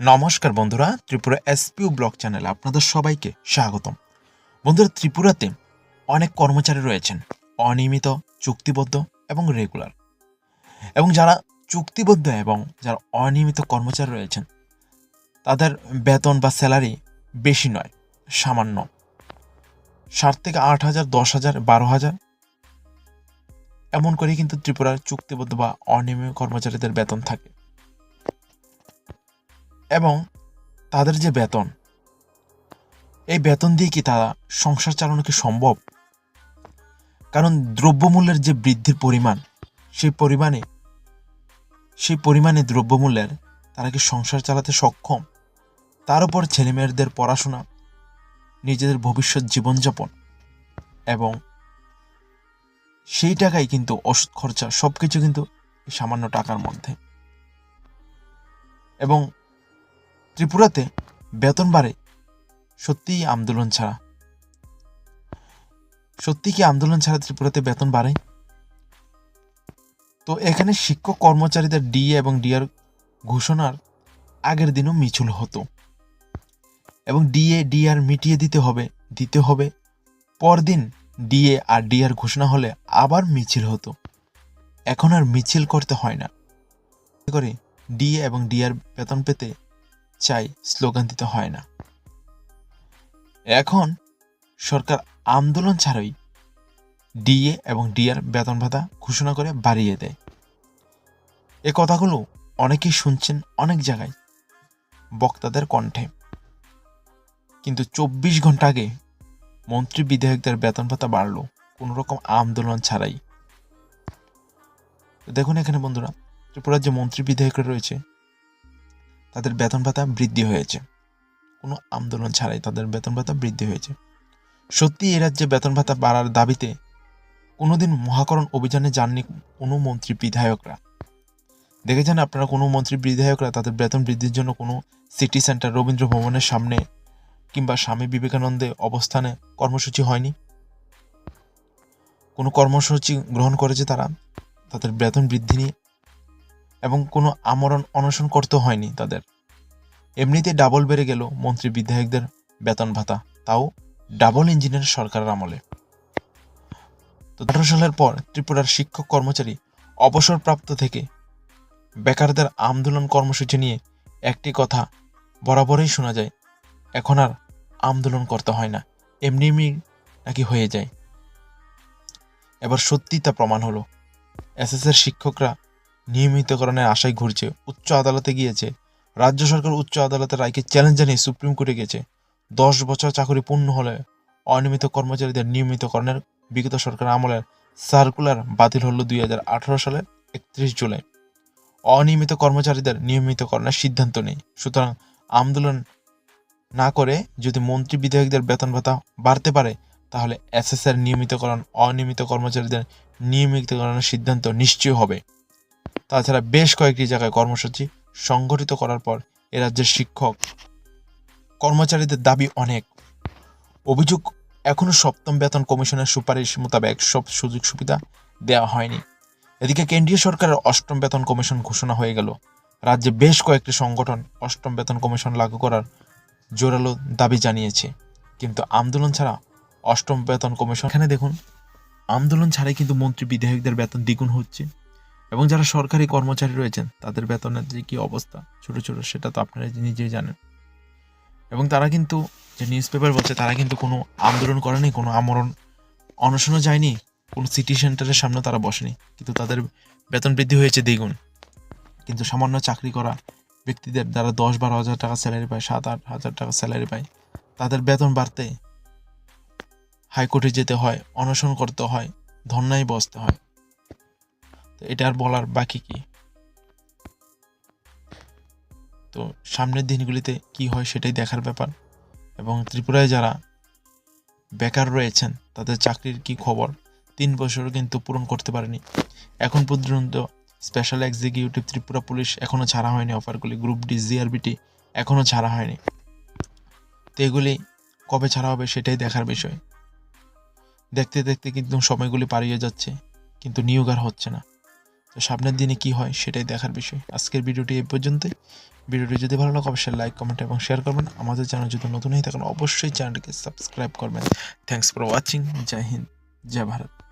নমস্কার বন্ধুরা, ত্রিপুরা এসপিউ ব্লক চ্যানেলে আপনাদের সবাইকে স্বাগতম। বন্ধুরা, ত্রিপুরাতে অনেক কর্মচারী রয়েছেন, অনিয়মিত, চুক্তিবদ্ধ এবং রেগুলার। এবং যারা চুক্তিবদ্ধ এবং যারা অনিয়মিত কর্মচারী রয়েছেন, তাদের বেতন বা স্যালারি বেশি নয়, সামান্য। সাত থেকে আট হাজার, দশ হাজার, বারো হাজার। এমন করে কিন্তু ত্রিপুরার চুক্তিবদ্ধ বা অনিয়মিত কর্মচারীদের বেতন থাকে। এবং তাদের যে বেতন, এই বেতন দিয়ে কি তারা সংসার চালানো কি সম্ভব? কারণ দ্রব্যমূল্যের যে বৃদ্ধির পরিমাণ, সেই পরিমাণে সেই পরিমাণে দ্রব্যমূল্যের তারা কি সংসার চালাতে সক্ষম? তার উপর ছেলেমেয়েদের পড়াশোনা, নিজেদের ভবিষ্যৎ জীবনযাপন এবং সেই টাকাই কিন্তু ওষুধ খরচা সব কিছু কিন্তু সামান্য টাকার মধ্যে। এবং ত্রিপুরাতে বেতন বাড়ে সত্যিই আন্দোলন ছাড়া। সত্যি কি আন্দোলন ছাড়া ত্রিপুরাতে বেতন বাড়ে? তো এখানে শিক্ষক কর্মচারীদের ডিএ এবং ডিআর ঘোষণার আগের দিনও মিছিল হতো। এবং ডিএ ডিআর মিটিয়ে দিতে হবে দিতে হবে। পরদিন ডিএ আর ডিআর ঘোষণা হলে আবার মিছিল হতো। এখন আর মিছিল করতে হয় না। করে ডিএ এবং ডিআর বেতন পেতে চাই স্লোগান দিতে হয় না। এখন সরকার আন্দোলন ছাড়াই ডিএ এবং ডিআর বেতন ভাতা ঘোষণা করে বাড়িয়ে দেয়। এ কথাগুলো অনেকেই শুনছেন অনেক জায়গায়, বক্তাদের কণ্ঠে। কিন্তু চব্বিশ ঘণ্টা আগে মন্ত্রী বিধায়কদের বেতন ভাতা বাড়লো কোনো রকম আন্দোলন ছাড়াই। দেখুন এখানে বন্ধুরা, ত্রিপুরার যে মন্ত্রী বিধায়করা রয়েছে তাদের বেতন ভাতা বৃদ্ধি হয়েছে। কোনো আন্দোলন ছাড়াই তাদের বেতন ভাতা বৃদ্ধি হয়েছে। সত্যি এ রাজ্যে বেতন ভাতা বাড়ার দাবিতে কোনোদিন মহাকরণ অভিযানে যাননি কোনো মন্ত্রী বিধায়করা। দেখেছেন আপনারা কোনো মন্ত্রী বিধায়করা তাদের বেতন বৃদ্ধির জন্য কোনো সিটি সেন্টার রবীন্দ্র ভবনের সামনে কিংবা স্বামী বিবেকানন্দে অবস্থানে কর্মসূচি হয়নি? কোনো কর্মসূচি গ্রহণ করেছে তারা? তাদের বেতন বৃদ্ধি নিয়ে এবং কোনো আমরণ অনশন করতে হয়নি তাদের। এমনিতে ডাবল বেড়ে গেল মন্ত্রী বিধায়কদের বেতন ভাতা, তাও ডাবল ইঞ্জিনের সরকারের আমলে। তো আঠারো সালের পর ত্রিপুরার শিক্ষক কর্মচারী অবসরপ্রাপ্ত থেকে বেকারদের আন্দোলন কর্মসূচি নিয়ে একটি কথা বরাবরই শোনা যায়, এখন আর আন্দোলন করতে হয় না এমনি এমনি নাকি হয়ে যায়। এবার সত্যি তা প্রমাণ হলো এসএসের শিক্ষকরা নিয়মিতকরণের আশায় ঘুরছে। উচ্চ আদালতে গিয়েছে। রাজ্য সরকার উচ্চ আদালতের রায়কে চ্যালেঞ্জ জানিয়ে সুপ্রিম কোর্টে গেছে। দশ বছর চাকরি পূর্ণ হলে অনিয়মিত কর্মচারীদের নিয়মিতকরণের বিগত সরকার আমলের সার্কুলার বাতিল হলো দুই সালের একত্রিশ জুলাই। অনিয়মিত কর্মচারীদের নিয়মিতকরণের সিদ্ধান্ত নেই। সুতরাং আন্দোলন না করে যদি মন্ত্রী বিধায়কদের বেতন ভাতা বাড়তে পারে, তাহলে এসএস এর নিয়মিতকরণ, অনিয়মিত কর্মচারীদের নিয়মিতকরণের সিদ্ধান্ত নিশ্চয় হবে। তাছাড়া বেশ কয়েকটি জায়গায় কর্মসূচি সংগঠিত করার পর এ রাজ্যের শিক্ষক কর্মচারীদের দাবি অনেক। অভিযোগ, এখনও সপ্তম বেতন কমিশনের সুপারিশ মোতাবেক সব সুযোগ সুবিধা দেওয়া হয়নি। এদিকে কেন্দ্রীয় সরকারের অষ্টম বেতন কমিশন ঘোষণা হয়ে গেল। রাজ্যে বেশ কয়েকটি সংগঠন অষ্টম বেতন কমিশন লাগু করার জোরালো দাবি জানিয়েছে। কিন্তু আন্দোলন ছাড়া অষ্টম বেতন কমিশন এখানে দেখুন, আন্দোলন ছাড়াই কিন্তু মন্ত্রী বিধায়কদের বেতন দ্বিগুণ হচ্ছে। এবং যারা সরকারি কর্মচারী রয়েছেন, তাদের বেতনের যে কী অবস্থা, ছোট ছোট, সেটা তো আপনারা নিজেই জানেন। এবং তারা কিন্তু, যে নিউজ পেপার বলছে, তারা কিন্তু কোনো আন্দোলন করেনি, কোনো আমরণ অনশনও যায়নি, কোনো সিটি সেন্টারের সামনে তারা বসেনি। কিন্তু তাদের বেতন বৃদ্ধি হয়েছে দ্বিগুণ। কিন্তু সামান্য চাকরি করা ব্যক্তিদের যারা দশ বারো হাজার টাকা স্যালারি পায় সাত আট হাজার টাকা স্যালারি পায়, তাদের বেতন বাড়তে হাইকোর্টে যেতে হয়, অনশন করতে হয়, ধর্নায় বসতে হয়। তো এটা আর বলার বাকি কি? তো সামনের দিনগুলিতে কি হয় সেটাই দেখার ব্যাপার। এবং ত্রিপুরায় যারা বেকার রয়েছেন, তাদের চাকরির কি খবর? তিন বছরও কিন্তু পূরণ করতে পারেনি। এখন পর্যন্ত স্পেশাল এক্সিকিউটিভ ত্রিপুরা পুলিশ এখনও ছাড়া হয়নি অফারগুলি। গ্রুপ ডি, জিআরবিটি এখনও ছাড়া হয়নি। তো এগুলি কবে ছাড়া হবে সেটাই দেখার বিষয়। দেখতে দেখতে কিন্তু সময়গুলি পারিয়ে যাচ্ছে, কিন্তু নিয়োগ আর হচ্ছে না। তো সামনের দিনে কি হয় সেটাই দেখার বিষয়। আজকের ভিডিওটি এই পর্যন্তই। ভিডিওটি যদি ভালো লাগে, অবশ্যই লাইক কমেন্ট এবং শেয়ার করবেন। আমাদের চ্যানেল যদি নতুন হয়ে থাকেন, অবশ্যই চ্যানেলটিকে সাবস্ক্রাইব করবেন। থ্যাংকস ফর ওয়াচিং জয় হিন্দ, জয় ভারত।